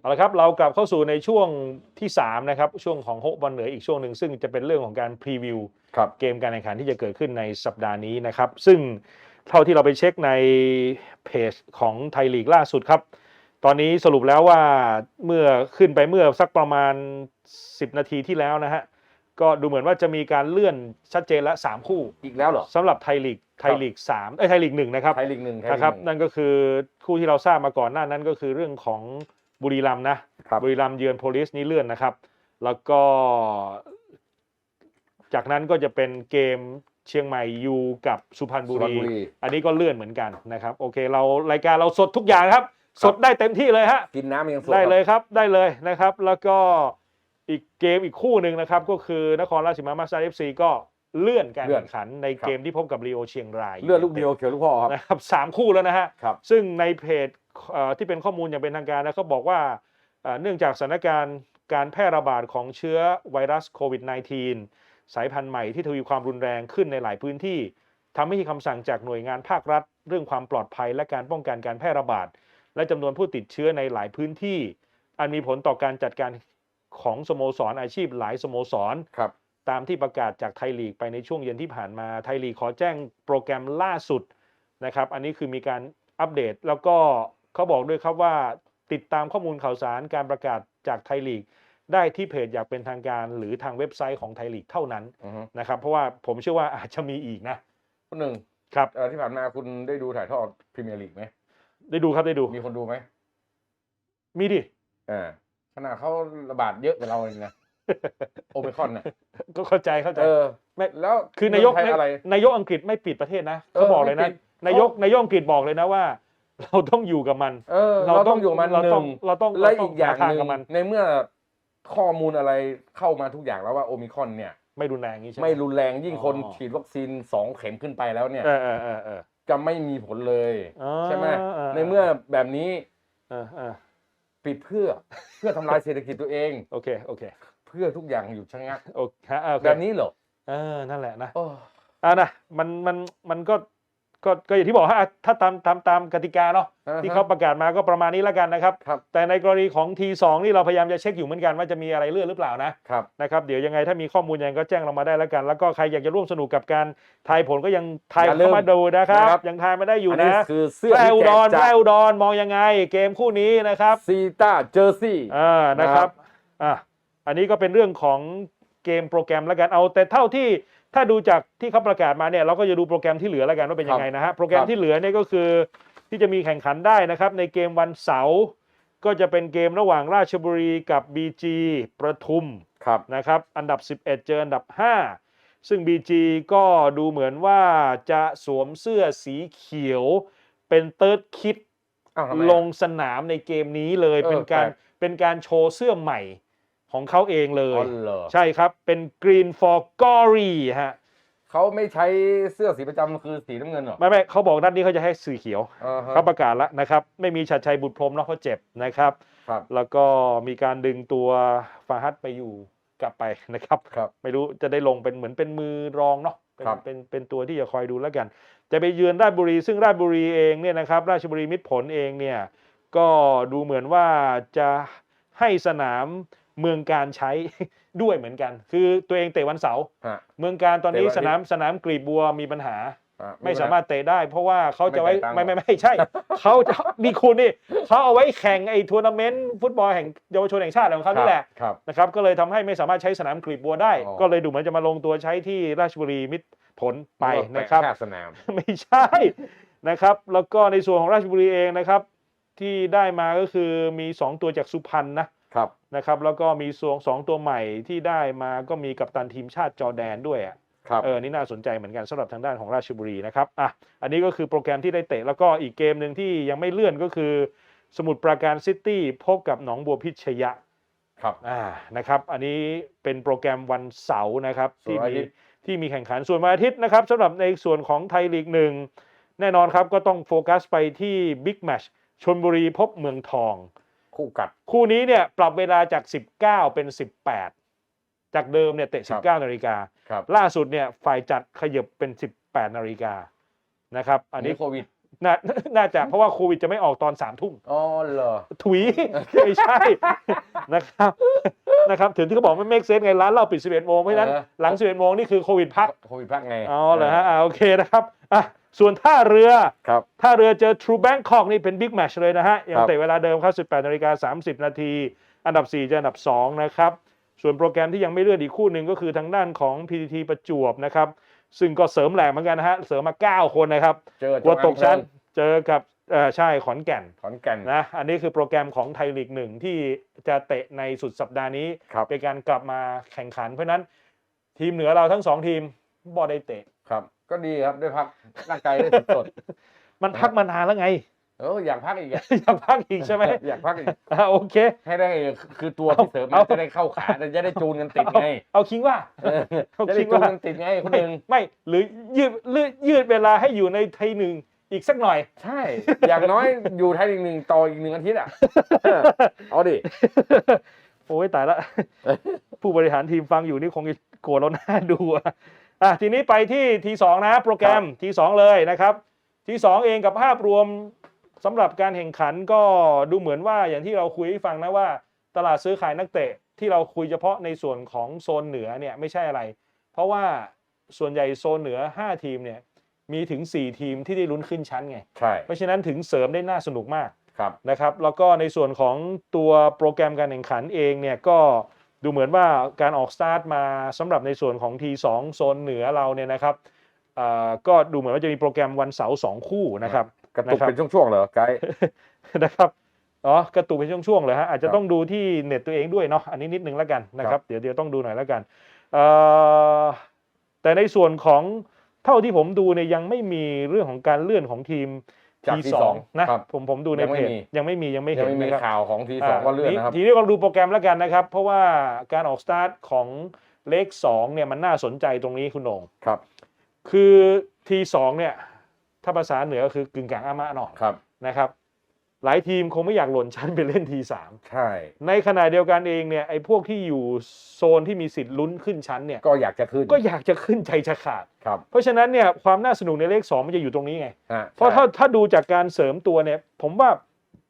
เอาละครับเรากลับเข้าสู่ในช่วงที่3นะครับช่วงของโฮบอลเหนืออีกช่วงหนึ่งซึ่งจะเป็นเรื่องของการพรีวิวครับเกมการแข่งขันที่จะเกิดขึ้นในสัปดาห์นี้นะครับ ซึ่ง เท่าที่เราไปเช็คในเพจของไทยลีกล่าสุดครับ ตอนนี้สรุปแล้วว่าเมื่อขึ้นไปเมื่อสักประมาณ 10 นาทีที่แล้วนะฮะ ก็ดูเหมือนว่าจะมีการเลื่อนชัดเจนและ 3 คู่อีกแล้วเหรอสำหรับไทยลีกไทยลีก3เอ้ยไทยลีกหนึ่งนะครับไทยลีกหนึ่งไทยลีกนะครับหนึ่งนั่นก็คือคู่ที่เราทราบมาก่อนหน้านั้นก็คือเรื่องของบุรีรัมย์นะครับบุรีรัมย์เยือนโพลิสนี่เลื่อนนะครับ แล้วก็ จากนั้นก็จะเป็นเกม เชียงใหม่ยูกับสุพรรณบุสุพรรณรีบุรี อันนี้ก็เลื่อนเหมือนกันนะครับ โอเค เรารายการเราสดทุกอย่างครับ สดได้เต็มที่เลยฮะกินน้ำยังสดได้ครับเลยครับได้เลยนะครับ แล้วก็อีกเกมอีกคู่หนึ่งนะครับ ก็คือนครราชสีมามาสเตอร์เอฟซีก็เลื่อนการแข่งขันในเกมที่พบกับรีโอเชียงราย เลือดลูกเดียวเขียวลูกพ่อครับนะครับสามคู่แล้วนะฮะครับซึ่งในเพจเอ่อที่เป็นข้อมูลอย่างเป็นทางการนะเขาบอกว่าเอ่อเนื่องจากสถานการณ์การแพร่ระบาดของเชื้อไวรัสโควิด -19 สายพันธุ์ใหม่ที่ทวีความรุนแรงขึ้นในหลายพื้นที่ทำให้มีคำสั่งจากหน่วยงานภาครัฐ เรื่องความปลอดภัยและการป้องกันการแพร่ระบาด และจำนวนผู้ติดเชื้อในหลายพื้นที่ อันมีผลต่อการจัดการของสโมสรอาชีพหลายสโมสรครับตามที่ประกาศจากไทยลีกไปในช่วงเย็นที่ผ่านมาไทยลีกขอแจ้งโปรแกรมล่าสุดนะครับ อันนี้คือมีการอัปเดตแล้วก็เขาบอกด้วยครับว่าติดตามข้อมูลข่าวสารการประกาศจากไทยลีก ได้ที่เพจอยากเป็นทางการหรือทางเว็บไซต์ของไทยลีกเท่านั้นอือฮึนะครับ เพราะว่าผมเชื่อว่าอาจจะมีอีกนะคนหนึ่งครับเอ่อที่ผ่านมาคุณได้ดูถ่ายทอดพรีเมียร์ลีกไหมได้ดูครับได้ดูมีคนดูไหมมีดิอ่าขนาดเขาระบาดเยอะกว่าเราเองนะโอเมคอนนะก็เข้าใจเข้าใจเออไม่แล้วคือนายกเมืงไทอะไรนายกอังกฤษไม่ปิดประเทศนะเออเขาบอกเลยไม่นะปิดนายกเขานายกอังกฤษบอกเลยนะว่า เราต้องอยู่กับมันเออเราต้องอยู่กับมันเราหต้อนึ่งงเราต้องและเราต้อีกอย่างหทหนึ่งกับมันในเมื่อ ข้อมูลอะไรเข้ามาทุกอย่างแล้วว่าโอมิครอนเนี่ย ไม่รุนแรงอย่างนี้ใช่ไหม ไม่รุนแรงยิ่งคนอ๋อ ฉีดวัคซีนสองเข็มขึ้นไปแล้วเนี่ย เออเออเออเออจะไม่มีผลเลยอ๋อใช่ไหมเออในเมื่อแบบนี้เออเออปิดเพื่อเพื่อทำลายเศรษฐกิจตัวเอง โอเคโอเคเพื่อทุกอย่างอยู่ชะงัก โอเคฮะโอเคแบบนี้เหรอเออนั่นแหละนะ โอ้ อ่านะมันมันมันก็ ก็ก็อย่างที่บอกฮะอะถ้าตามตามตามกติกาเนาะอ่าฮะที่เขาประกาศมาก็ประมาณนี้แล้วกันนะครับครับ แต่ในกรณีของ T2 นี่เราพยายามจะเช็คอยู่เหมือนกันว่าจะมีอะไรเลื่อนหรือเปล่านะครับนะครับเดี๋ยวยังไงถ้ามีข้อมูลยังไงก็แจ้งเรามาได้แล้วกัน แล้วก็ใครอยากจะร่วมสนุกกับการทายผลก็ยังทายอย่าลืเข้ามมาดูนะครับนะครับ ยังทายมาได้อยู่อันนี้นะคือเสื้อแพร่ที่อุแจดกรแพจาร่กอุดรมองยังไง เกมคู่นี้นะครับซีต้าเจอร์ซี่อ่านะครับนะครับอะอันนี้ก็เป็นเรื่องของเกมโปรแกรมแล้วกันเอาแต่เท่าที่ ถ้าดูจากที่เขาประกาศมาเนี่ยเราก็จะดูโปรแกรมที่เหลือแล้วกันว่าเป็นยังไงนะฮะโปรแกรมที่เหลือเนี่ยก็คือที่จะมีแข่งขันได้นะครับในเกมวันเสาร์ก็จะเป็นเกมระหว่างราชบุรีกับ BG ประทุมครับนะครับอันดับ 11 เจออันดับ 5 ซึ่ง BG ก็ดูเหมือนว่าจะสวมเสื้อสีเขียว เป็นเติร์ดคิดอ้าวทำไมลอะงสนามในเกมนี้เลยเออเป็นการแปลกเป็นการโชว์เสื้อใหม่ ของเขาเองเลอ๋ยอเหรอใช่ครับ เป็น Green for Glory ฮะ เขาไม่ใช้เสื้อสีประจำคือสีน้ำเงินเหรอไม่ไม่เขาบอกด้านนี้เขาจะให้สีเขียวอ่าฮะเขาประกาศแล้วนะครับ ไม่มีชัดชัยบุตรพรหมเนาะเพราะเจ็บนะครับ ครับแล้วก็มีการดึงตัวฟาฮัดไปอยู่กลับไปนะครับ ครับ ไม่รู้จะได้ลงเป็นเหมือนเป็นมือรองเนาะเป็นครับ เป็นเป็นตัวที่จะคอยดูแล้วกัน จะไปเยือนราชบุรี ซึ่งราชบุรีเองเนี่ยนะครับราชบุรีมิตรผลเองเนี่ยก็ดูเหมือนว่าจะให้สนาม เมืองการใช้ด้วยเหมือนกัน คือตัวเองเตะวันเสาร์ฮะ เมืองการตอนนี้เตะวันสอาทิตย์นามสนามกรีบบัวมีปัญหา อะ ไม่สามารถเตะได้ เพราะว่าเขาจะไว้ไม่ไม่จ่ายตังค์ไม่ไม่ใช่ เขาจะนี่คุณนี่เขาเอาไว้แข่งไอ้ทัวร์นาเมนต์ฟุตบอลแห่งเยาวชนแห่งชาติของเขานี่แหละครับ นะครับ ก็เลยทำให้ไม่สามารถใช้สนามกรีบบัวได้ อ๋อ ก็เลยดูเหมือนจะมาลงตัวใช้ที่ราชบุรีมิตรผลไปนึกว่านะครับแค่สนาม ไม่ใช่นะครับ แล้วก็ในส่วนของราชบุรีเองนะครับ ที่ได้มาก็คือมี 2 ตัวจากสุพรรณนะ ครับนะครับ แล้วก็มีส่วนสองตัวใหม่ที่ได้มาก็มีกัปตันทีมชาติจอร์แดนด้วยอะครับเออนี่น่าสนใจเหมือนกันสำหรับทางด้านของราชบุรีนะครับอะอันนี้ก็คือโปรแกรมที่ได้เตะแล้วก็อีกเกมหนึ่งที่ยังไม่เลื่อนก็คือ สมุทรปราการซิตี้พบกับหนองบัวพิชยะครับอ่านะครับอันนี้เป็นโปรแกรมวันเสาร์นะครับส่วนที่วันอามีทิตย์ที่มีแข่งขันส่วนวันอาทิตย์นะครับสำหรับในส่วนของไทยลีกหนึ่งแน่นอนครับก็ต้องโฟกัสไปที่บิ๊กแมชชนบุรีพบเมืองทอง คู่กัด คู่นี้เนี่ยปรับเวลาจาก 19 เป็น 18 จากเดิมเนี่ยเตะครับ19 นาฬิกา ครับล่าสุดเนี่ยฝ่ายจัดขยับเป็น 18 นาฬิกานะครับ อัอันนนี้นี้โควิดน่าน่าจะเพราะว่าโควิดจะไม่ออกตอน3ทุ่มอ๋อเหรอถุย ไม่ใช่ นะครับนะครับถึงที่เขาบอกไม่เมกเซนไงร้านเหล้าปิด 11โมงเพราะฉะนั้นเออหลัง 11โมงนี่คือโควิดพักโควิดพักไงอ๋อเหรอฮะอ่าโอเคนะครับอะ ส่วนท่าเรือครับท่าเรือเจอ True Bangkok นี่เป็นบิ๊กแมชเลยนะฮะ ยังครับเตะเวลาเดิมครับ 18นาฬิกา30 นาที อันดับ4เจออันดับ 2 นะครับ ส่วนโปรแกรมที่ยังไม่เลื่อนอีกคู่หนึ่งก็คือทางด้านของ PTT ประจวบนะครับ ซึ่งก็เสริมแหลกเหมือนกันนะฮะ เสริมมา 9 คนนะครับเจอกลัวตกชั้นจงอางเจอกับเอ่อใช่ขอนแก่นขอนแก่นนะอันนี้คือโปรแกรมของไทยลีกหนึ่งที่จะเตะในสุดสัปดาห์นี้ครับเป็นการกลับมาแข่งขันเพราะฉะนั้นทีมเหนือเราทั้งสองทีมบอได้เตะครับ ก็ดีครับได้พักร่างกายได้สดมันพักมานานแล้วไงๆเอออยากพักอีกอะอยากพักอีกใช่ไหมอยากพักอีกอ่าโอเค ให้ได้คือตัวที่เสริมเอาจะได้เข้าขาจะได้จูนกันติดไงเอาคิงว่าเออเขาจะคิได้ดจูนว่ากันติดไงคนไม่หนึ่งไม่ หรือยืดยืดยืดเวลาให้อยู่ในไทยหนึ่งอีกสักหน่อย ใช่ อย่างน้อยอยู่ไทยอีกหนึ่งต่ออีกหนึ่งอาทิตย์อะเออเอาดิ โอ้ยตายละ ผู้บริหารทีมฟังอยู่นี่คงจะโกรธเราหน้าดูอะ อะทีนี้ไปที่ทีสองนะโปรแกรมทีสองเลยนะครับทีสองเองกับภาพรวมสำหรับการแข่งขันก็ดูเหมือนว่าอย่างที่เราคุยให้ฟังนะว่า ตลาดซื้อขายนักเตะที่เราคุยเฉพาะในส่วนของโซนเหนือเนี่ยไม่ใช่อะไร เพราะว่าส่วนใหญ่โซนเหนือ 5 ทีมเนี่ยมีถึง 4 ทีมที่ได้ลุ้นขึ้นชั้นไงใช่เพราะฉะนั้นถึงเสริมได้น่าสนุกมากครับนะครับ แล้วก็ในส่วนของตัวโปรแกรมการแข่งขันเองเนี่ยก็ ดูเหมือนว่าการออกสตาร์ทมาสำหรับในส่วนของ T2 โซนเหนือเราเนี่ยนะครับเอ่อก็ดูเหมือนว่าจะมีโปรแกรมวันเสาร์สองคู่นะครับกระตุกนะครับเป็นช่วงๆเหรอไกด์นะครับอ๋อกระตุกเป็นช่วงๆเลยฮะอาจจะครับต้องดูที่เน็ตตัวเองด้วยเนาะอันนี้นิดนึงแล้วกันนะคครัรับบเดี๋ยวเดี๋ยวต้องดูหน่อยแล้วกันเอ่อแต่ในส่วนของเท่าที่ผมดูเนี่ยยังไม่มีเรื่องของการเลื่อนของทีม จากทีที่สสอองงนะครับผมผมดูในยังเพไม่จมียังไม่มียังไม่ยัเห็งนไม่มีนะครับข่าวของทีสองว่าเลื่อนนะครับทีนี้ลองดูโปรแกรมแล้วกันนะครับ เพราะว่าการออกสตาร์ทของเลข2เนี่ยมันน่าสนใจตรงนี้คุณโหนงครับ คือทีสองเนี่ยถ้าภาษาเหนือคือกึ่งกลางอามะหน่อยครับนะครับ หลายทีมคงไม่อยากหล่นชั้นไปเล่นทีสามใช่ ในขณะเดียวกันเองเนี่ยไอ้พวกที่อยู่โซนที่มีสิทธิ์ลุ้นขึ้นชั้นเนี่ยก็อยากจะขึ้นก็อยากจะขึ้นใจจะขาด ครับ เพราะฉะนั้นเนี่ยความน่าสนุกในเลข 2 มันจะอยู่ตรงนี้ไง ฮะเพราะใช่ถ้าถ้าดูจากการเสริมตัวเนี่ย ผมว่า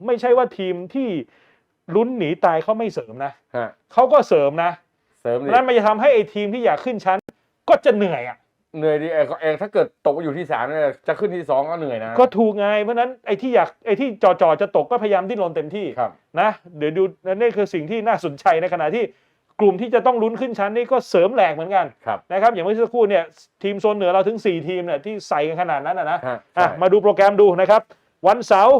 ไม่ใช่ว่าทีมที่ลุ้นหนีตายเขาไม่เสริมนะฮะเขาก็เสริมนะเสริมเพดิราะฉะนั้นมันจะทำให้ไอ้ทีมที่อยากขึ้นชั้น ก็จะเหนื่อยอะ เหนื่อยดิเออเออถ้าเกิดตกไปอยู่ที่สามเนี่ยจะขึ้นที่สองก็เหนื่อยนะ ก็ถูกไงเพราะฉะนั้นไอ้ที่อยากไอ้ที่จ่อจอๆจะตกก็พยายามดิ้นรนเต็มที่ครับ นะเดี๋ยวดูนี่คือสิ่งที่น่าสนใจในขณะที่กลุ่มที่จะต้องลุ้นขึ้นชั้นนี่ก็เสริมแหลกเหมือนกันครับนะครับอย่างเมื่อสักครู่เนี่ยทีมโซนเหนือเราถึง 4 ทีมเนี่ยที่ใส่กันขนาดนั้นนะนะฮะอะใช่มาดูโปรแกรมดูนะครับ วันเสาร์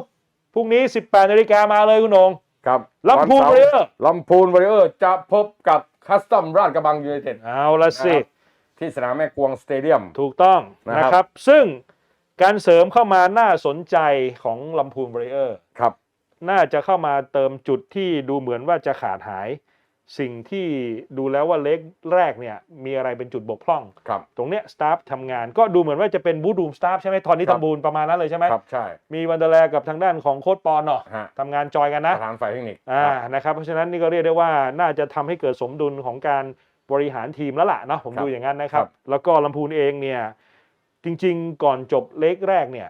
พรุ่งนี้ 18นาฬิกามาเลยคุณโหนง ครับลำพูนวัเบสารเออร์ลำพูนวอริเออร์จะพบกับคัสตอมราชกระบังยูไนเต็ด เอาละสิ นะครับ ที่สนามแม่กวงสเตเดียม ถูกต้องนะครับ นะครับ ซึ่งการเสริมเข้ามาน่าสนใจของลำพูนเบรเออร์ ครับ น่าจะเข้ามาเติมจุดที่ดูเหมือนว่าจะขาดหาย สิ่งที่ดูแล้วว่าเล็กแรกเนี่ยมีอะไรเป็นจุดบกพร่อง ครับ ตรงเนี้ยสตาฟทำงานก็ดูเหมือนว่าจะเป็นบูดูมสตาฟใช่ไหมตอนนี้ครับ ทำบูนประมาณนั้นเลยใช่ไหมครับใช่มีวันเดอร์แลกับทางด้านของโค้ดปอนเนาะฮะทำงานจอยกันปนะระธานฝ่ายเทคนิคอ่าครับนะครับเพราะฉะนั้นนี่ก็เรียกได้ว่าน่าจะทำให้เกิดสมดุลของการ บริหารทีมแล้วล่ะเนาะผมครับดูอย่างนั้นนะครับครับ แล้วก็ลำพูนเองเนี่ยจริง ๆ ก่อนจบเล็กแรกเนี่ย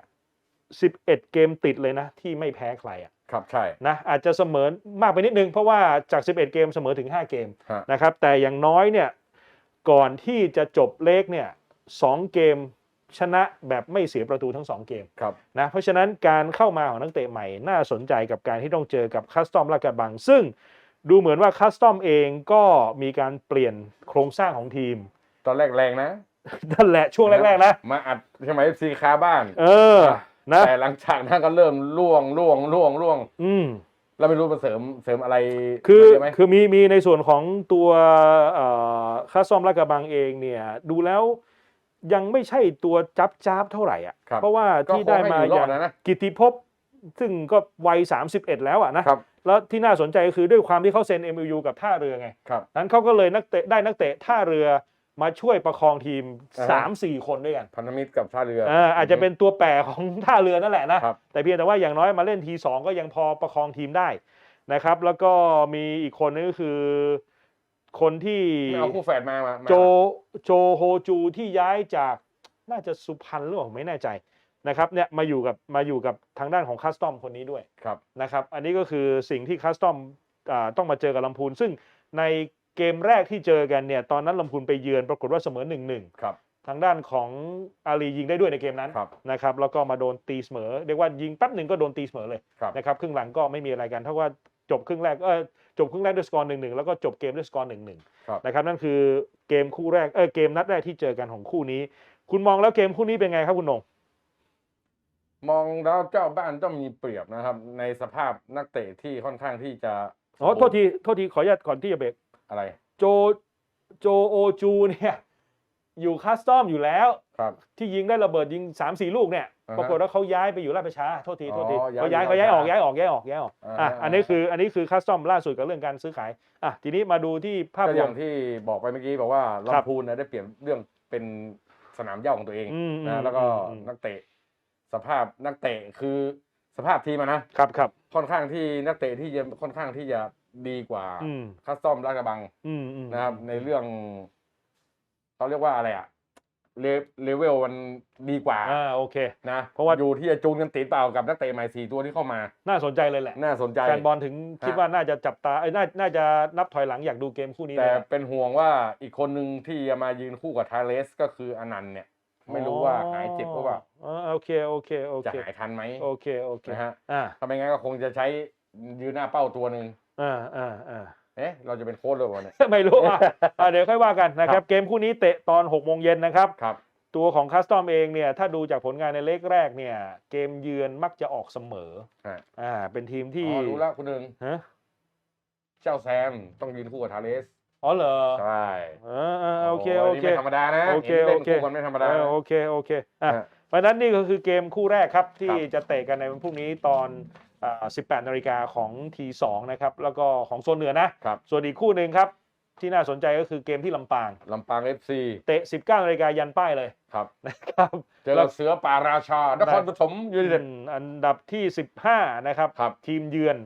11 เกมติดเลยนะ ที่ไม่แพ้ใครอะครับใช่นะอาจจะเสมอมากไปนิดนึง เพราะว่าจาก 11 เกมเสมอถึง 5 เกมฮะนะครับแต่อย่างน้อยเนี่ยก่อนที่จะจบเล็กเนี่ยสองเกมชนะแบบไม่เสียประตูทั้งสองเกมครับนะเพราะฉะนั้นการเข้ามาของนักเตะใหม่น่าสนใจกับการที่ต้องเจอกับคัสตอมลาดกระบัง ซึ่ง ดูเหมือนว่าคัสตอมเองก็มีการเปลี่ยนโครงสร้างของทีม ตอนแรกแรงนะ นั่นแหละช่วงแรกๆนะ มาอัดสมัยซีคาบ้าน เออ นะ แต่หลังจากนั้นก็เริ่มล่วงล่วงล่วงล่วง อืมแล้วไม่รู้มาเสริมเสริมอะไรคือใช่ไหมคือมีมีในส่วนของตัวคัสตอมลาดกระบังเองเนี่ย ดูแล้วยังไม่ใช่ตัวจับจ้าบเท่าไหร่อะครับเพราะว่าก็ที่คงได้ให้มาอยู่รออดย่างนะนะกิตติภพซึ่งก็วัย 31 แล้วอะนะครับ แล้วที่น่าสนใจก็คือด้วยความที่เขาเซ็น MOU กับท่าเรือไงครับนั้นเขาก็เลยนักเตะได้นักเตะท่าเรือมาช่วยประคองทีมอ่าฮะสามสี่คนด้วยกันพันธมิตรกับท่าเรือเอออาจจะเป็นตัวแปรของท่าเรือนั่นแหละนะครับแต่เพียงแต่ว่าอย่างน้อยมาเล่นทีสองก็ยังพอประคองทีมได้นะครับ แล้วก็มีอีกคนนึงก็คือ คนที่ไม่เอาคู่แฝดมามามาโจโจโฮจูที่ย้ายจากน่าจะสุพรรณหรือเปล่าไม่แน่ใจ นะครับเนี่ยมาอยู่กับมาอยู่กับทางด้านของคัสตอมคนนี้ด้วยครับนะครับ อันนี้ก็คือสิ่งที่คัสตอมต้องมาเจอกับลำพูน ซึ่งในเกมแรกที่เจอกันเนี่ยตอนนั้นลำพูนไปเยือนปรากฏว่าเสมอหนึ่งหนึ่งครับทางด้านของอาลียิงได้ด้วยในเกมนั้นครับนะครับแล้วก็มาโดนตีเสมอเรียกว่ายิงแป๊บหนึ่งก็โดนตีเสมอเลยครับนะครับครึ่งหลังก็ไม่มีอะไรกันเท่าว่าจบครึ่งแรกเออจบครึ่งแรกด้วยสกอร์หนึ่งหนึ่งแล้วก็จบเกมด้วยสกอร์หนึ่งหนึ่งครับนะครับนั่นคือเกมคู่แรกเออเกมนัดแรกที่เจอกันของคู่นี้ คุณมองแล้วเกมคู่นี้เป็นไงครับคุณนง มองแล้วเจ้าบ้านต้องมีเปรียบนะครับ ในสภาพนักเตะที่ค่อนข้างที่จะอ๋อโทษทีโทษทีขออนุญาตก่อนที่จะเบรกอะไร โจโจโอจูเนี่ยอยู่คัสตอมอยู่แล้ว ครับ ที่ยิงได้ระเบิดยิง3ามสี่ลูกเนี่ยอ่าฮะปรากฏว่าเขาย้ายไปอยู่ราชประชาโทษทีโทษทีอ๋อย้ายเขาย้ายไปเขาย้ายออกราชประชาย้ายออกย้ายออกย้ายออกย้ายออกอ่าอะอ่า อันนี้คืออันนี้คือคัสตอมล่าสุดกับเรื่องการซื้อขายอะทีนี้มาดูที่ภาพก็รอวมย่างที่บอกไปเมื่อกี้บอกว่าครับลำพูนนะได้เปลี่ยนเรื่องเป็นสนามเหย้าของตัวเองอืมอืมนะแล้วก็อืมนักเตะ สภาพนักเตะคือสภาพทีมอะนะครับครับค่อนข้างที่นักเตะที่จะค่อนข้างที่จะดีกว่าอืมคัสตอมลาดกระบังอืมอืมนะครับ ในเรื่องเขาเรียกว่าอะไรอะเลเลเวลมันดีกว่าอ่าโอเค นะเพราะว่า อยู่ที่จะจูนกันติดเปล่ากับนักเตะใหม่สี่ตัวที่เข้ามา น่าสนใจเลยแหละ น่าสนใจ แฟนบอลถึงคิดฮะว่าน่าจะจับตาเอ้ยน่าน่าจะนับถอยหลังอยากดูเกมคู่นี้แต่เลยนะเป็นห่วงว่าอีกคนหนึ่งที่จะมายืนคู่กับทาเลสก็คืออนันต์เนี่ย ไม่รู้ว่าหายเจ็บหรือเปล่าอ๋อโอเคโอเคโอจะเคหายทันไหมโอเคโอเคนะฮะอ่าถ้าไม่งั้นก็คงจะใช้ยืนหน้าเป้าตัวหนึ่งอ่าอ่าอ่า เอ๊ะเราจะเป็นโค้ชเลยวะเนี่ย ไม่รู้อะอะเดี๋ยวค่อยว่ากันนะคครัรับ บ เกมคู่นี้เตะตอน6โมงเย็นนะครับ ครับ ตัวของคัสตอมเองเนี่ยถ้าดูจากผลงานในเล็กแรกเนี่ย เกมเยือนมักจะออกเสมออะอ่าเป็นทีมอ๋ที่อรู้แล้วคุณหนึ่งฮะเจ้าแซมต้องยืนคู่กับทาเลส อ๋อเหรอใช่เออเออโอเคโอ้โอนี่เคไม่ธรรมดานะโอเคห็นล่นโอเคคู่กันไม่ธรรมดาเออนะโอเคโอเคอะฮะเพราะฉะนั้นนี่ก็คือเกมคู่แรกครับที่ครับจะเตะกันในวันพรุ่งนี้ตอนอ่า18นาฬิกาของ T2 นะครับแล้วก็ของโซนเหนือนะครับส่วนอีกคู่หนึ่งครับที่น่าสนใจก็คือเกมที่ลำปาง ลำปางเอฟซีเตะ 19นาฬิกายันป้ายเลยครับนะครับเจอกับเสือป่าราชานครปฐมยูไนเต็ดอืมอันดับที่ 15 นะครับครับ ทีมเยือน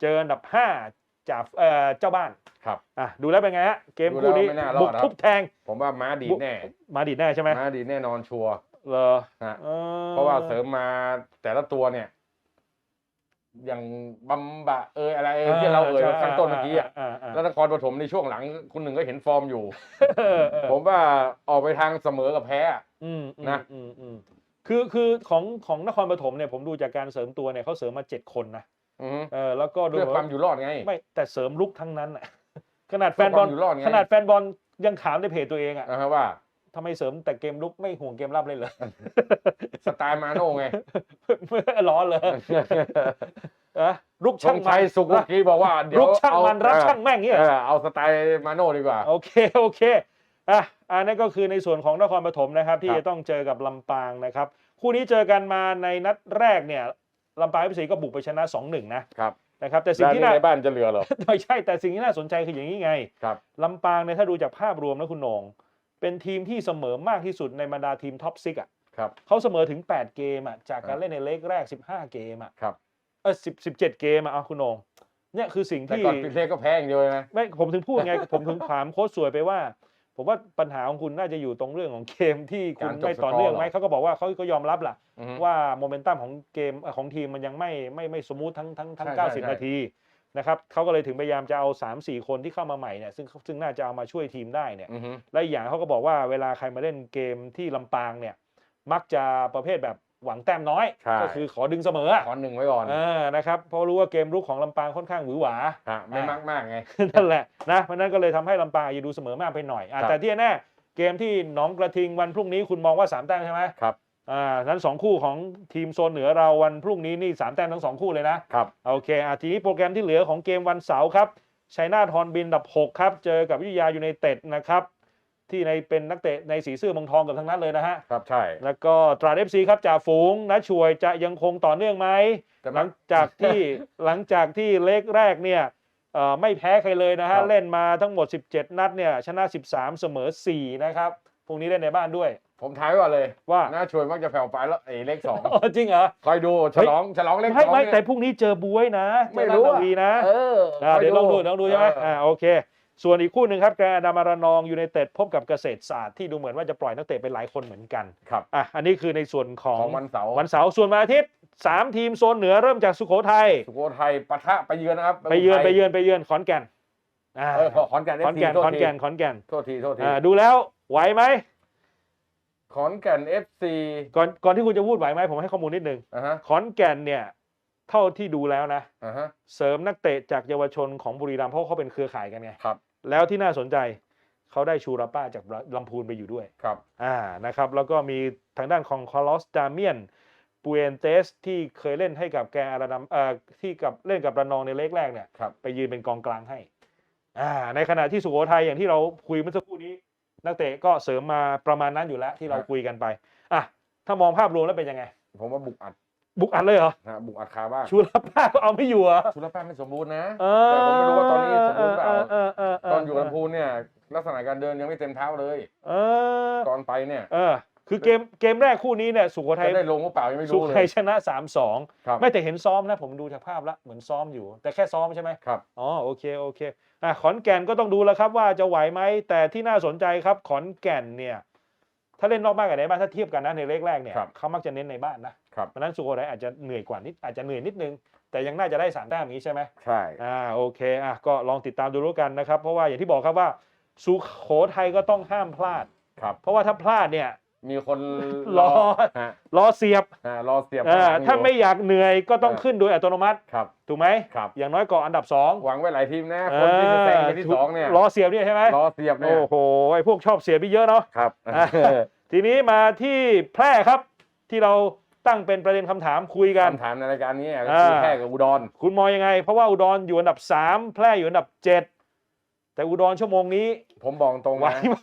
เจออันดับ 5 จากเอ่อเจ้าบ้านครับอะดูแล้วเป็นไงฮะเกมดูแล้วคู่นี้ไม่น่ารอดบุกครับ ทุบแทงผมว่าม้าดีดแน่มาดีดแน่ใช่ไหมม้าดีดแน่นอนชัวร์เหรอฮะออเพราะว่าเสริมมาแต่ละตัวเนี่ย อย่างบัมบะเอยอะไรเอยที่เราเอ่ยใช่ข้างต้นเมื่อกี้อะาาแล้วนครปฐมในช่วงหลัง คุณหนึ่งก็เห็นฟอร์มอยู่ เออเออผมว่าออกไปทางเสมอกับแพ้อะ อืมอืมนะ อืมอืมคือคือของของนครปฐมเนี่ยผมดูจากการเสริมตัวเนี่ยเขาเสริมมาเจ็ดคนนะ อือฮึเออแล้วก็ดูเพื่อเหมือนความอยู่รอดไง ไม่แต่เสริมลุกทั้งนั้นอะ ขนาดแฟนบอลเพื่อความอยู่รอดไง ขนาดแฟนบอลยังถามในเพจตัวเองอะนะฮะว่าทำไมเสริมแต่เกมลุกไม่ห่วงเกมรับเลยเหรอ สไตล์มาโน่ไง ร้อนเลยอะลุกชช่างงชัยสุกเมื่อกี้บอกว่าเดี๋ยวลุกช่างเอามันรับช่างแม่งเงี้ยเออเอาสไตล์มาโน่ดีกว่า โอเคโอเคอะอันนั้นก็คือในส่วนของนครปฐมนะครับ ที่ครับ จะต้องเจอกับลำปางนะครับ คู่นี้เจอกันมาในนัดแรกเนี่ย ลำปางเอฟซีก็บุกไปชนะ 2-1 นะครับนะครับแต่สิ่งแล้วที่นี่น่าในบ้านจะเหลือเหรอไม่ใช่แต่สิ่งที่น่าสนใจคืออย่างนี้ไงครับลำปางเนี่ยถ้าดูจากภาพรวมนะคุณโหนงเป็นทีมที่เสมอมากที่สุดในบรรดาทีมท็อปซิกอะครับเขาเสมอถึง 8 เกมอะจากการครับเล่นในเล็กแรก 15 เกมอะครับเออ10 17เกมอะเอาคุณโหนงเนี่ยคือสิ่งแต่ที่ก่อนปิดเลขก็แพ้อย่างเดียวเลยนะไม่ผมถึงพูดไงผมถึงถามโค้ชสวยไปว่า ผมว่าปัญหาของคุณน่าจะอยู่ตรงเรื่องของเกมที่คุณการจบไม่ต่อเนื่องไหมสกอร์เหรอเขาก็บอกว่าเขาก็ยอมรับล่ะอือฮึว่าโมเมนตัมของเกมเอ่อของทีมมันยังไม่ไม่ไม่สมูททั้งทั้งทั้งใช่ใช่ใช่90นาทีนะครับเขาก็เลยถึงพยายามจะเอา 3-4 คนที่เข้ามาใหม่เนี่ยซึ่งซึ่งน่าจะเอามาช่วยทีมได้เนี่ยอือฮึและอีกอย่างเขาก็บอกว่าเวลาใครมาเล่นเกมที่ลำปางเนี่ยมักจะประเภทแบบ หวังแต้มน้อย ใช่ ก็คือขอดึงเสมออะขอหนึ่งไว้ก่อนเออนะครับเพราะรู้ว่าเกมรุกของลำปางค่อนข้างหวือหวา ฮะไม่มากมากๆไง นั่นแหละนะเพราะนั้นก็เลยทำให้ลำปางอาจจะดูเสมอมากไปหน่อยอะครับ แต่ที่แน่เกมที่หนองกระทิงวันพรุ่งนี้คุณมองว่า 3 แต้มใช่ไหมครับอ่านั้นสองคู่ของทีมโซนเหนือเราวันพรุ่งนี้นี่ 3 แต้มทั้งสองคู่เลยนะครับ โอเคอะทีนี้โปรแกรมที่เหลือของเกมวันเสาร์ครับชัยนาทฮอนบินอันดับ 6 ครับ เจอกับวิทยายูไนเต็ดนะครับ ที่ในเป็นนักเตะในสีเสื้อเมืองทองกับทั้งนั้นเลยนะฮะ ครับใช่ แล้วก็ตราดเอฟซีครับจ่าฝูงนัดช่วยจะยังคงต่อเนื่องไหมแต่หลังจากที่ หลังจากที่เล็กแรกเนี่ยเอ่อไม่แพ้ใครเลยนะครัฮะบ เล่นมาทั้งหมด 17 นัดเนี่ยชนะ 13 เสมอ 4 นะครับพรุ่งนี้เล่นในบ้านด้วยผมทายไว้ก่อนเลยว่าน่าชวยมักจะแผ่วไปแล้วไอ้เลขสองอ๋อจริงเหรอ คอยดูฉลองฉลองเลขสไม่องไม่เนี่ย แต่พรุ่งนี้เจอบวยนะเจไม่อรู้ราชอะ นาวีนะเอออ่าคยเดี๋ยวลองดูลองดูใช่ไหมเอออ่าโอเค ส่วนอีกคู่หนึ่งครับแกรนดามาระนองยูไนเต็ดพบกับเกษตรศาสตร์ที่ดูเหมือนว่าจะปล่อยนักเตะไปหลายคนเหมือนกันครับอะอันนี้คือในส่วนของของวันเสาร์ วันเสาร์ส่วนวันอาทิตย์สามทีมโซนเหนือเริ่มจากสุโขทัยสุโขทัยปะทะไปเยือนนะครับไปเยือนทไปเยือนไปเยือนขอนแก่นอ่าเออขอนแก่นขอนแก่น FC โทษขอนทีแก่นขอนแก่นโทษทีโทษทีอ่าดูแล้วไหวไหมขอนแก่นเอฟซีก่อนก่อนที่คุณจะพูดไหวไหมผมให้ข้อมูลนิดนึงอ่าฮะขอนแก่นเนี่ยเท่าที่ดูแล้วนะ อ่าฮะ เสริมนักเตะจากเยาวชนของบุรีรัมย์เพราะเขาเป็นเครือข่ายกันไงครับ แล้วที่น่าสนใจเขาได้ชูราป้าจากลำพูนไปอยู่ด้วยครับอ่านะครับแล้วก็มีทางด้านของคาร์ลอสดาเมียนปูเอนเตสที่เคยเล่นให้กับแกอาราดัมเอ่อที่กับเล่นกับระนองในเล็กแรกเนี่ยครับไปยืนเป็นกองกลางให้อ่าในขณะที่สุโขทัยอย่างที่เราคุยเมื่อสักครู่นี้ นักเตะก็เสริมมาประมาณนั้นอยู่แล้วที่เราคุยกันไปอะถ้ามองภาพรวมแล้วเป็นยังไง ผมว่าบุกอัด บุกอัดเลยเหรอนะบุกอัดคาบ้างชูราป้าก็เอาไม่อยู่เหรอชุลแป้งไม่สมบูรณ์นะเอแต่ผมไม่รู้ว่าตอนนี้สมบูรณ์เปล่า เออเออเตอนอยู่ลำพูนเนี่ย ลักษณะการเดินยังไม่เต็มเท้าเลย เออตอนไปเนี่ยเออ คือเกมเกมแรกคู่นี้เนี่ยสุโขทัยจะได้ลงหรือเปล่ายังไม่สุรู้โขเลทัยย ชนะ3-2ครับไม่แต่เห็นซ้อมนะ ผมดูจากภาพแล้วเหมือนซ้อมอยู่ แต่แค่ซ้อมใช่ไหม ครับ อ๋อโอเคโอเคอะขอนแก่นก็ต้องดูแล้วครับว่าจะไหวไหมแต่ที่น่าสนใจครับขอนแก่นเนี่ย ถ้าเล่นนอกบ้านกับในบ้านถ้าเทียบกันนะในเลกแรกเนี่ยครับเขามักจะเน้นในบ้านนะครับ เพราะฉะนั้นสุโขทัยอาจจะเหนื่อยกว่านิดอาจจะเหนื่อยนิดนึง แต่ยังน่าจะได้สามแต้มอย่างนี้ใช่ไหมใช่ อ่าโอเคอะก็ลองติดตามดูแล้วกันนะครับ เพราะว่าอย่างที่บอกครับว่าสุโขทัยก็ต้องห้ามพลาด ครับ เพราะว่าถ้าพลาดเนี่ย มีคนรอ ฮะรอเสียบฮะรอเสียบอ่าข้งหลังถ้าอยู่ไม่อยากเหนื่อยก็ต้องเออ ขึ้นโดยอัตโนมัติ ครับ ถูกไหม ครับ อย่างน้อยก่อนอันดับสองหวังไว้หลายทีมนะคนที่จะแซงไปที่สองเนี่ยรอเสียบเนี่ยใช่ไหมรอเสียบเนี่ยโอ้โหไอ้พวกชอบเสียบนี่เยอะเนาะ ครับ อ่าทีนี้มาที่แพร่ครับ ที่เราตั้งเป็นประเด็นคำถามคุยกัน คำถามในรายการนี้ก็อ่าคือแพร่กับอุดร คุณมองยังไง เพราะว่าอุดรอยู่อันดับ 3 แพร่อยู่อันดับ 7 แต่อุดรชั่วโมงนี้ผมบอกตรงไหวนะไหม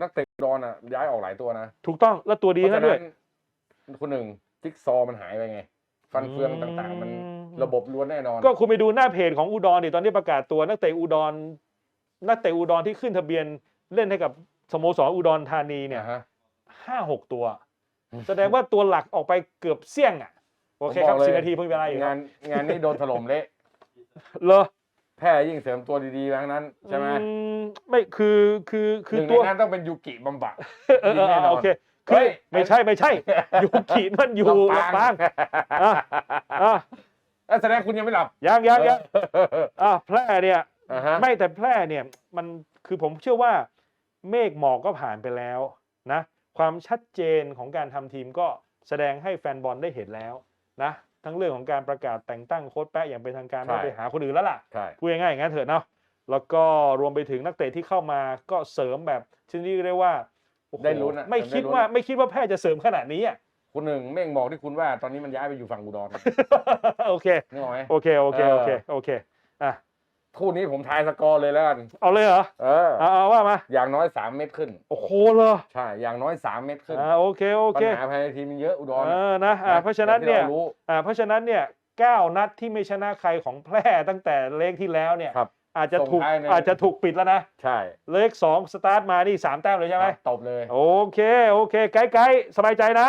นักเตะอุดรอะ ย้ายออกหลายตัวนะถูกต้องแล้วตัวดีเพราะนะฉะด้วยนั้นคุณหนึ่งจิ๊กซอว์มันหายไปไง ฟันเฟืองต่างๆ มันระบบล้วนแน่นอน ก็คุณไปดูหน้าเพจของอุดรดิตอนที่ประกาศตัวนักเตะอุดร นักเตะอุดรที่ขึ้นทะเบียนเล่นให้กับสโมสรอุดรธานีเนี่ยอ่าฮะ ห้าหกตัวอืมแสดงว่าตัวหลักออกไปเกือบเสี่ยงอะ โอเคครับผมบกลย สิบนาทีเพิ่งเวลาอยู่คงารับนงานนี้โดนถล่มเละ เลอ แพร่ยิ่งเสริมตัวดีๆทั้งนั้น ใช่ไหมอืมไม่คือคือคือหนึ่งตัวในนั้นต้องเป็นยูกิบัมบะเออเออแน่นอนโอเคเฮ้คือย ไม่ใช่ไม่ใช่ ยูกินั่นอยู่ลำปางอะอะเอ้ยแสดงคุณยังไม่หลับยังยังยังอะแพร่เนี่ย อ่าฮะไม่แต่แพร่เนี่ยมันคือผมเชื่อว่าเมฆหมอกก็ผ่านไปแล้วนะความชัดเจนของการทำทีมก็แสดงให้แฟนบอลได้เห็นแล้วนะ ทั้งเรื่องของการประกาศแต่งตั้งโค้ชแปะอย่างเป็นทางการใช่ ไม่ไปหาคนอื่นแล้วล่ะใช่ พูดง่ายๆอย่างนั้นเถอะเนาะแล้วก็รวมไปถึงนักเตะที่เข้ามาก็เสริมแบบชนิดเรียกว่าโอ้โหได้ลุ้นอะไม่คิดได้ลุ้นว่าไม่คิดว่าแพทย์จะเสริมขนาดนี้อะ คุณหนึ่งเม่งบอกที่คุณว่าตอนนี้มันย้ายไปอยู่ฝั่งอุดร โอเค นึกออกไหม โอเค โอเค เออ โอเค โอเคอะ คู่นี้ผมทายสกอร์เลยแล้วกัน เอาเลยเหรอ เออ เอาเอาว่ามา อย่างน้อยสามเม็ดขึ้น โอ้โหเลย ใช่ อย่างน้อยสามเม็ดขึ้นอ่าโอเคโอปัญเคหาภายในทีมมันเยอะอุดรเออนะอ่าเพราะฉะนั้นเนี่ยที่รารู้ อ่าเพราะฉะนั้นเนี่ยเก้านัดที่ไม่ชนะใครของแพร่ตั้งแต่เลขที่แล้วเนี่ย ครับอาจจะถูกส่งท้ายใน อาจจะถูกปิดแล้วนะ ใช่เลขสองสตาร์ทมานี่สามแต้มเลยใช่ไหมตบเลย โอเค โอเค ไกด์ไกด์สบายใจนะ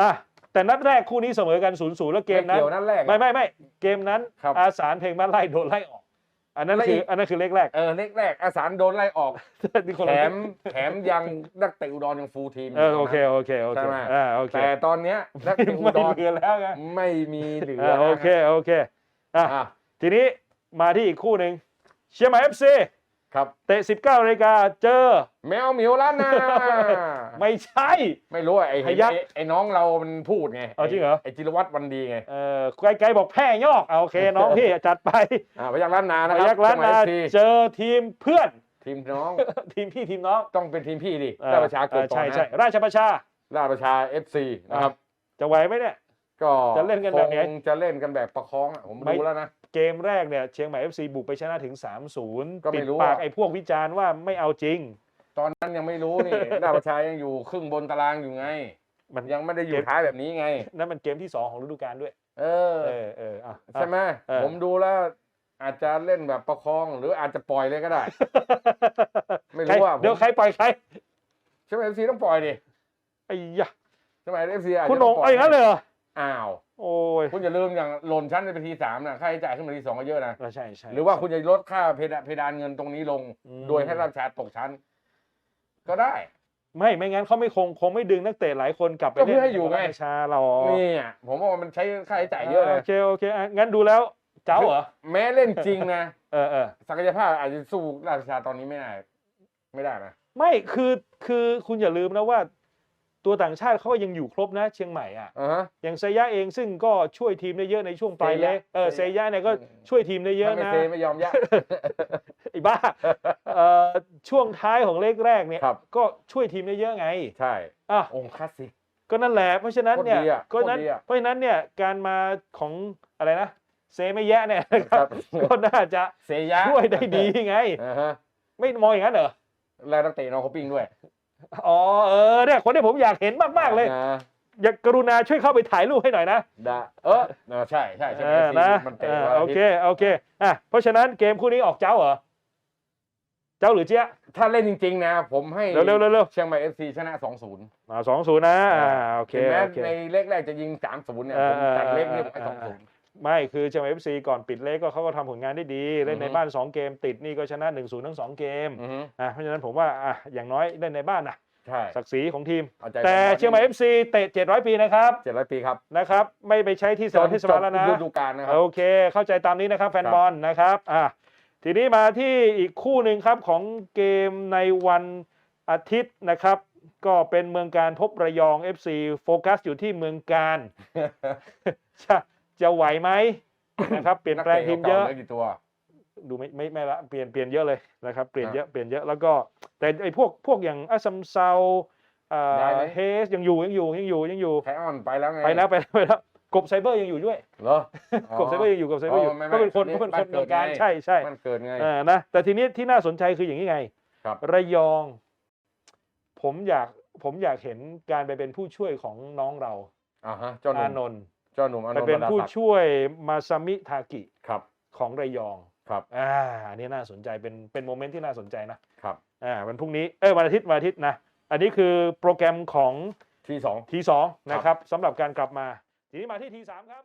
อะ แต่นัดแรกคู่นี้เสมอกัน0ูนย์ศูนย์แล้วเกมนั้นไเกี่ยวนั่นแรกอะไม่ไม่ไม่เกมนั้น ครับ อาสารเพลงบ้านไล่โดนไล่ออก อันนั้นแล้วคือีอกอันนั้นคือเลขแรก เออเลขแรกอาสารโดนไล่ออก นี่คนแถละมแถมยังนักเตะอุดรยังฟูลทีมเออโอเคโอเคโอเคใช่ไหม อ่าโอเคแต่ตอนเนี้ยนักเตะอุไม่ดรเหลือแล้วไงไม่มีเหลืออ่าโอเคโอเคอะอะทีนี้มาที่อีกคู่หนึ่งเชียร์ใหม่เอฟซีครับ เตะ 19นาฬิกาเจอ แมวเหมียวล้านนา ไม่ใช่ ไม่รู้อะไอ้พยัคฆ์ไอ้ไอ้น้องเรามันพูดไงเอาจริงเหรอไอ้จิรวัตรวันดีไงเออไกด์ๆบอกแพร่ยอกอะโอเคน้องพี่จัดไปอ่าพยักล้านนานะพครับยักล้านนาทีเจอทีมเพื่อน ทีมน้อง ทีมพี่ทีมน้องต้องเป็นทีมพี่ดิเออราชประชาเกิดเออก่อนใช่นะใช่ราชประชาราชประชาเอฟซีนะครับ จะไหวไหมเนี่ย ก็จะเล่นกันแบบไหน คงจะเล่นกันแบบประคองอะผมไม่รู้แล้วนะ เกมแรกเนี่ยเชียงใหม่ FC บุกไปชนะถึง 3-0ก็ไม่ปิดรู้ปากอะไอ้พวกวิจารณ์ว่าไม่เอาจริง ตอนนั้นยังไม่รู้นี่ราชประชายังอยู่ครึ่งบนตารางอยู่ไง มันยังไม่ได้อยู่เกมท้ายแบบนี้ไง นั่นมันเกมที่สองของฤดูกาลด้วย เออ เออเอออะใช่ไหมเออผมดูแล้วอาจจะเล่นแบบประคอง หรืออาจจะปล่อยเลยก็ได้ ไม่รู้ใคว่าผมเดี๋ยวใครปล่อยใครใช่ไหมเอฟซีต้องปล่อยดิไอ้ยะใช่ไหมเอฟซีอาจคุณจะโหนต้งเอาอย่างนั้นเลยเหรออ้าวโอ้ยคุณอย่าลืมอย่างหล่นชั้นในทีสามนะค่าใช้จ่ายขึ้นมาทีสองก็เยอะนะเออใช่ใช่หรือว่าคุณจะลดค่าเพดานเพดานเงินตรงนี้ลงอืมโดยให้รับชาตกชั้น ก็ได้ ไม่ไม่งั้นเขาไม่คงคงไม่ดึงนักเตะหลายคนกลับไปก็เพื่อล่นให้อยู่ไง ชาหรอนี่อะผมว่ามันใช้ค่าใช้จ่ายเยอะเลโอยเคโอเคอะงั้นดูแล้ว เจ้าเหรอแม้เล่นจริงนะ เออเออ ศักยภาพอาจจะสู้ราชชาตอนนี้ไม่ได้ ไม่ได้นะ ไม่คือคือคุณอย่าลืมนะว่า ตัวต่างชาติเขาก็ยังอยู่ครบนะเชียงใหม่อะอ่าฮะ อย่างเซย่าเองซึ่งก็ช่วยทีมได้เยอะในช่วงปลายเซย่าเล็กเออเซเซย่าย่าเนี่ยก็อืม ช่วยทีมได้เยอะถ้าไม่นะเซไม่ยอมยะ ไอ้บ้าเอ่อช่วงท้ายของเลขแรกเนี่ยครับ ก็ช่วยทีมได้เยอะไงใช่อะ องค์คลาสสิก ก็นั่นแหละเพราะฉะนั้นเนี่ยโคตรดีอะก็นั้นโคตรดีอะ เพราะฉะนั้นเนี่ยการมาของอะไรนะเซไม่แยะเนี่ยนะคครัรับบก็น่าจะเซยะช่วยได้ดีไง อ่าฮะไม่มองอย่างนั้นเหรอ แล้วนักเตะน้องเขาปิ้งด้วย อ๋อเออเนี่ยคนที่ผมอยากเห็นมากๆเลย นะอยากกรุณาช่วยเข้าไปถ่ายรูปให้หน่อยนะดะเออเออใช่ใช่ใช่เออนะมันเตะเออวันอาโอทิตเคย์โอเคอะเพราะฉะนั้นเกมคู่นี้ออกเจ้าเหรอเจ้าหรือเจี๊ยะถ้าเล่นจริง ๆ นะ ผมให้เร็วเร็วเร็วเร็วเชียงใหม่เอฟซีชนะ 2-0อ่าสองศูนย์นะอ่าโอเคถึงแม้โอเค ในเลขแรกจะยิง 3-0 เนี่ยเอผอมเออตัดเลขนี่เออให้เออ2-0 ไม่คือเชียงใหม่เอฟซีก่อนปิดเล็กก็เขาก็ทำผลงานได้ดี เล่นในอือฮึบ้าน 2 เกม ติดนี่ก็ชนะ1 0ทั้ง 2 เกมอือฮึอะเพราะฉะนั้นผมว่าอะอย่างน้อยเล่นในบ้านนะใช่ศักดิ์ศรีของทีมเอาใจแต่ฟนบอลเชียงใหม่เอฟซีเตะ 700 ปีนะครับ700ปีครับนะครับ ไม่ไปใช้ที่สอนเทศบาลแล้วนะฤดูกาลนะครับ โอเค เข้าใจตามนี้นะครับแฟนครับ บอลนะครับอะทีนี้มาที่อีกคู่หนึ่งครับของเกมในวันอาทิตย์นะครับ ก็เป็นเมืองการพบระยอง FC โฟกัสอยู่ที่เมืองการจะ จะไหวไหมนะครับเปลี่ยนแปลงทีมเยอะนักตก่าๆหลืกี่ตัวดูไม่ไม่ไม่ละเปลี่ยนเปลี่ยนเยอะเลยนะครับเปลี่ยนครับเยอะเปลี่ยนเยอะแล้วก็แต่ไอ้พวกพวกอย่างอัสซัมเซาเอ่อย้ายไหมเฮสยังอยู่ยังอยู่ยังอยู่ยังอยู่ไทออนไปแล้วไงไปแล้วไปแล้วไปแล้วกบไซเบอร์ยังอยู่ด้วยเหรอกบไซเบอร์ยังอยู่กบไซเบอร์อยู่อ๋อไม่ไม่ก็เป็นคนนี่ก็เป็นบ้าคนนเกิเมืดองการไงใช่ใช่มันเกิดไงเออนะแต่ทีนี้ที่น่าสนใจคืออย่างนี้ไงครับระยอง ผมอยากผมอยากเห็นการไปเป็นผู้ช่วยของน้องเราอ่าฮะเจ้าหนุ่อามนนท์ เจ้าหนุ่มอานไปนท์เป็นบรรดาผู้ศักดิ์ช่วยมาซามิทากิครับของระยองครับอ่าอันนี้น่าสนใจเป็นเป็นโมเมนต์ที่น่าสนใจนะครับอ่าวันพรุ่งนี้เอ้ยวันอาทิตย์วันอาทิตย์นะอันนี้คือโปรแกรมของที่สองทีสองนะครับสำหรับการกลับมาทีนี้มาที่ทีสามครับ